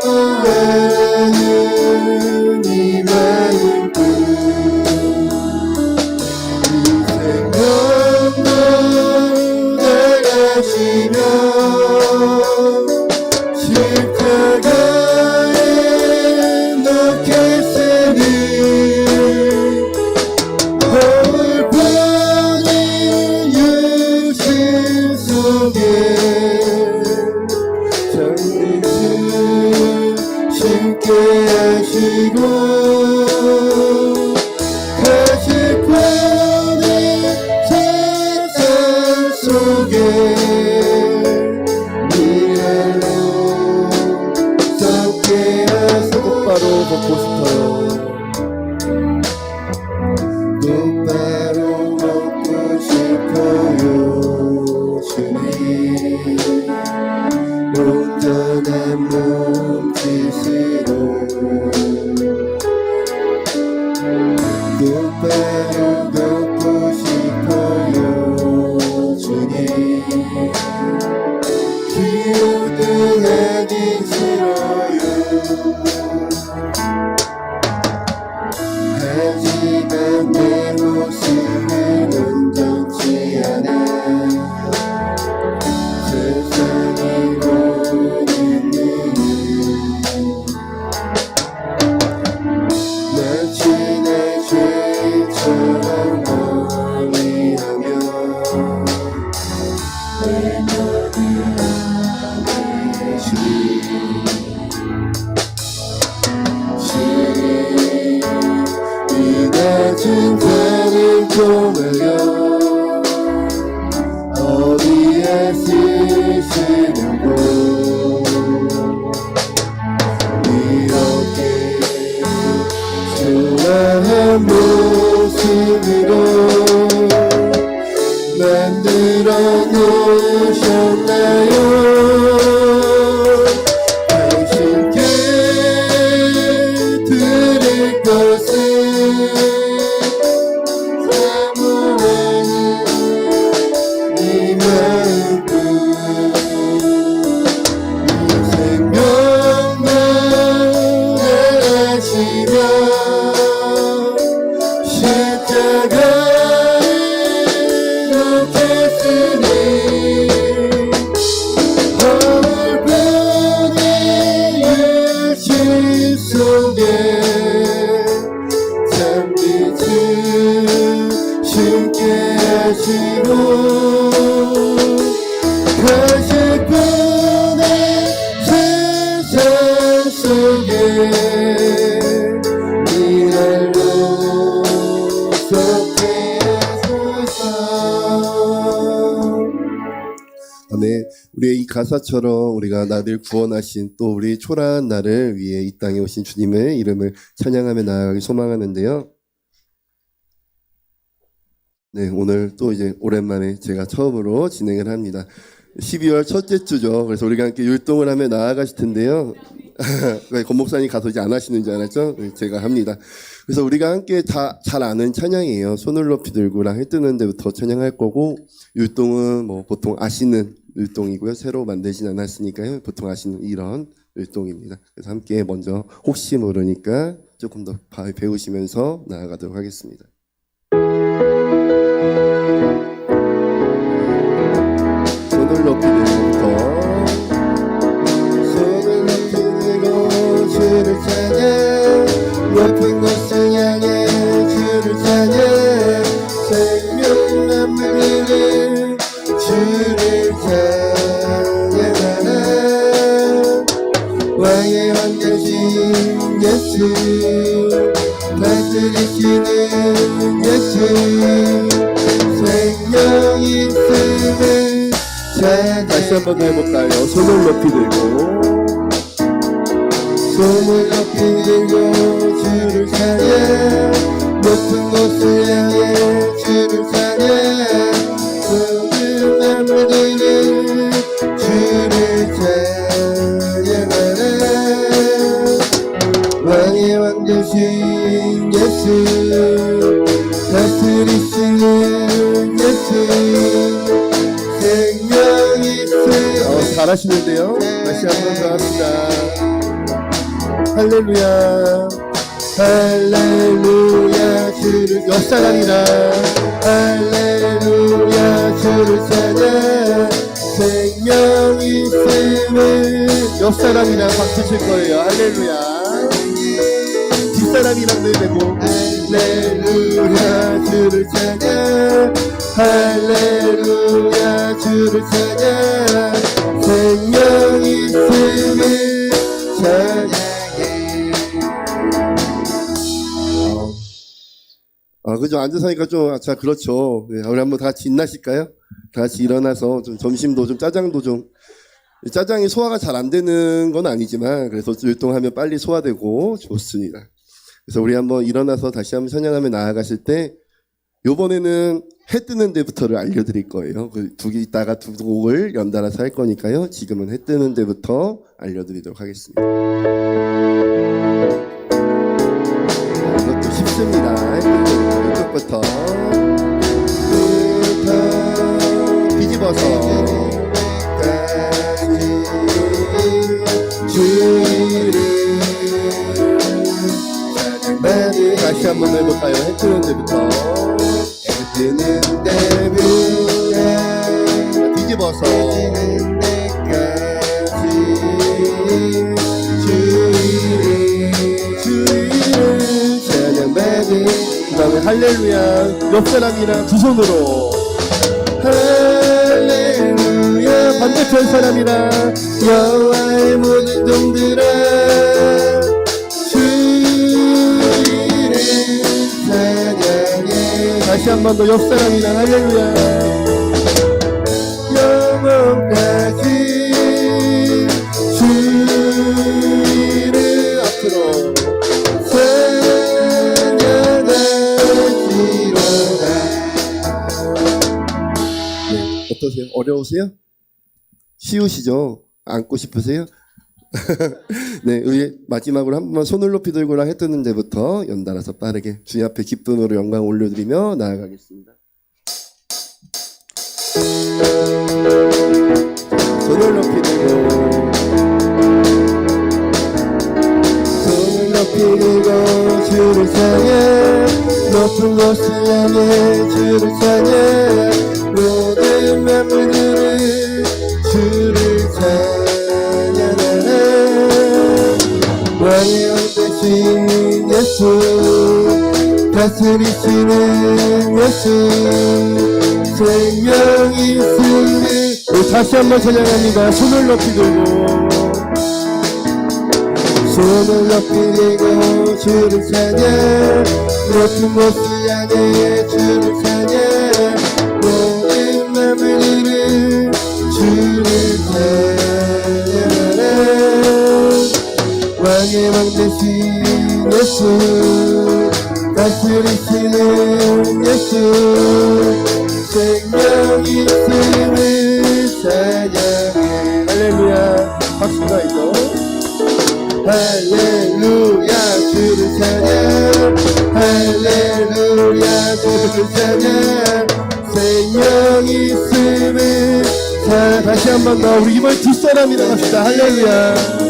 것은 하 모습으로 만들어 아멘. 우리의 이 가사처럼 우리가 나를 구원하신 또 우리 초라한 나를 위해 이 땅에 오신 주님의 이름을 찬양하며 나아가기 소망하는데요. 네, 오늘 또 이제 오랜만에 제가 처음으로 진행을 합니다. 12월 첫째 주죠. 그래서 우리가 함께 율동을 하며 나아가실 텐데요. 왜 권목사님 가서 이제 안 하시는 줄 알았죠? 네, 제가 합니다. 그래서 우리가 함께 다 잘 아는 찬양이에요. 손을 높이 들고랑 해 뜨는 데부터 찬양할 거고 율동은 뭐 보통 아시는 율동이고요. 새로 만들진 않았으니까요. 보통 아시는 이런 율동입니다. 그래서 함께 먼저 혹시 모르니까 조금 더 바- 배우시면서 나아가도록 하겠습니다. 다시 생명 있음을 자 다시 한번 해볼까요? 손을 높이 들고. 손을 높이 들고 주를 찬양 높은 곳을 향해 주를 찬양 생명이 어, 잘하시는데요? 다시 한번 더 합니다. 할렐루야. 할렐루야 주를 역사랑이라. 할렐루야 주를 찬양 생명 있음을 옆사람이랑 박수 칠 거예요. 할렐루야. 뒷 사람이랑 도 되고 할렐루야 주를 찬양 할렐루야 주를 찬양 생명 있음을 찬양해 아, 그죠. 앉아서 하니까 좀, 아, 자, 그렇죠. 네, 우리 한번 다 같이 인나실까요? 다 같이 일어나서 좀 점심도 좀 짜장도 좀, 짜장이 소화가 잘 안 되는 건 아니지만, 그래서 율동하면 빨리 소화되고 좋습니다. 그래서 우리 한번 일어나서 다시 한번 찬양하며 나아가실 때, 요번에는 해 뜨는 데부터를 알려드릴 거예요. 그두개 있다가 두 곡을 연달아서 할 거니까요. 지금은 해 뜨는 데부터 알려드리도록 하겠습니다. 자, 이것도 쉽습니다. 해 뜨는 데부터 뒤집어서. 주를 다시 한번 해볼까요? 해 뜨는 데부터. 해 뜨는 데부터 뒤집어서. 그 다음에 할렐루야 옆 사람이랑 두 손으로 할렐루야 반대편 사람이랑 여호와의 모든 종들아 다시 한 번 더 옆 사람이랑 할렐루야 영원까지 어떠세요? 어려우세요? 쉬우시죠? 안고 싶으세요? 네, 우리 마지막으로 한 번만 손을 높이 들고랑 해 뜨는 데부터 연달아서 빠르게 주님 앞에 기쁨으로 영광 올려드리며 나아가겠습니다. 손을 높이 들고 손을 높이 들고 주를 찬양 높은 곳을 향해 주를 찬양 예수 다스리시는 예수 생명 있으니. 우리 다시 한번 찬양합니다. 손을 높이 들고. 손을 높이 들고 주를 찬양. 높은 곳을 향해 주를 찬양. 모든 맘을 이는 주를 찬양하라 왕의 왕 되신 예수 다스리시는 예수 생명 있음을 찬양해. 할렐루야. 박수가 있죠 할렐루야. 주를 찬양. 할렐루야. 주를 찬양. 생명 있음을 자 다시 한 번 더 우리 이번 뒷사람이랑 합시다. 할렐루야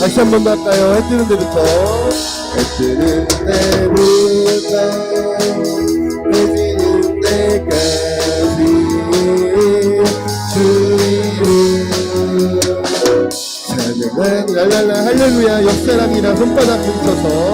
다시 한 번 더 할까요? 해 뜨는 데부터. 해 뜨는 때부터 해 지는 때까지 주님을 찬양하는 랄랄라 할렐루야 옆 사람이랑 손바닥 붙여서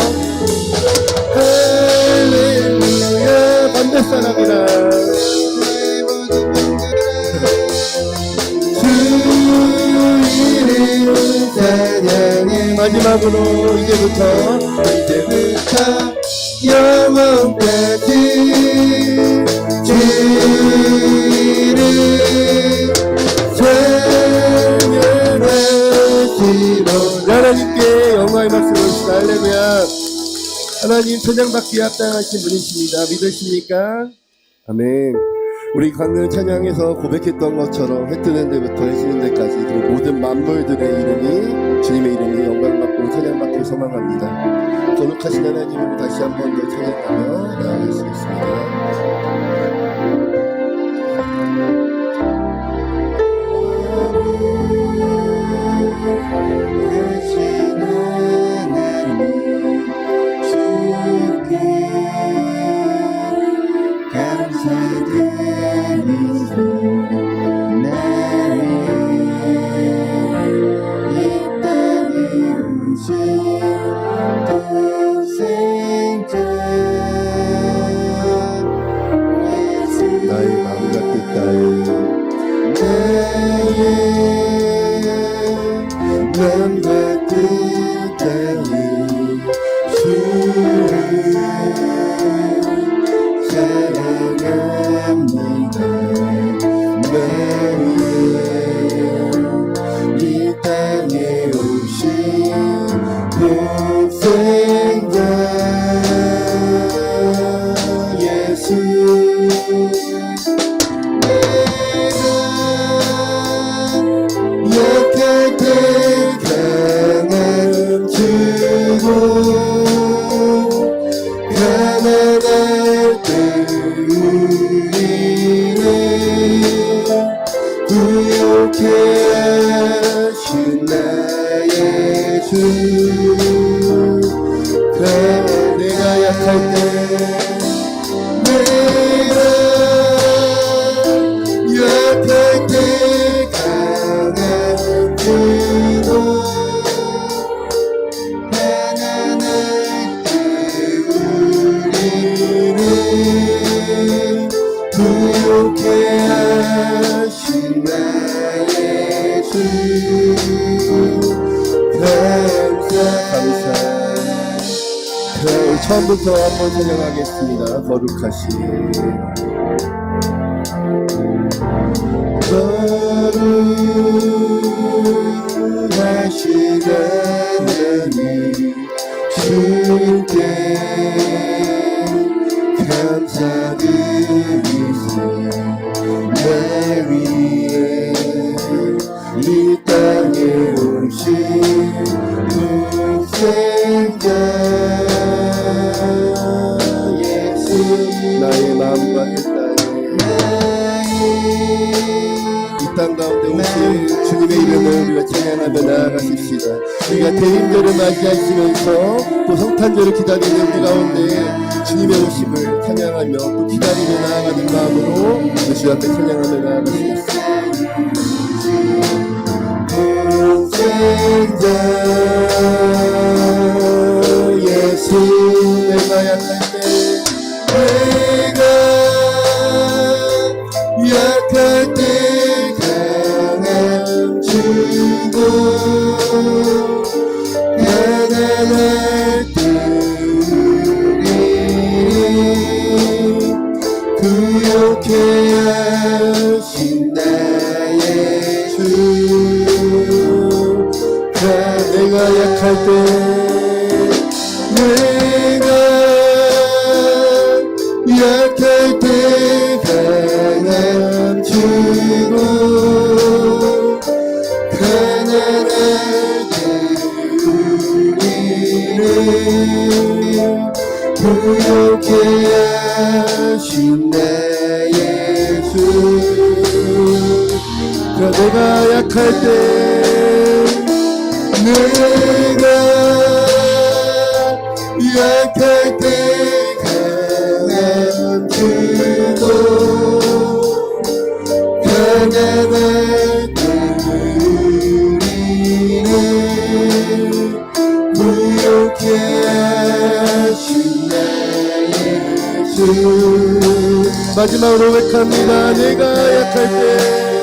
마지막으로 이제부터 이제부터 영원까지 주를 찬양하시로 하나님께 영광의 박수를 주시다 할렐루야. 하나님 찬양받기에 합당하신 분이십니다. 믿으십니까? 아멘. 우리 강릉 찬양에서 고백했던 것처럼 해 뜨는 데부터 해지는 데까지 모든 만물들의 이름이 주님의 이름이 영광받고 찬양받기를 소망합니다. 거룩하신 하나님을 다시 한번 더 찬양하며 나아가시겠습니다 Memleketi 처음부터 한번 찬양하겠습니다. 거룩하신 하나님 주께 감사드리세 내 위 우리가 대인들을 맞이하시면서 또 성탄절을 기다리는 우리 가운데 주님의 오심을 찬양하며 또 기다리며 나아가는 마음으로 주 앞에 찬양하며 나아가시겠습니다 구욕해 하신 나의 주. 내가 약할 때 내가 약할 때 내가 약할 때 강한 그도 가난할 때 우리를 부욕해 하신 마지막으로 고백합니다. 내가 약할 때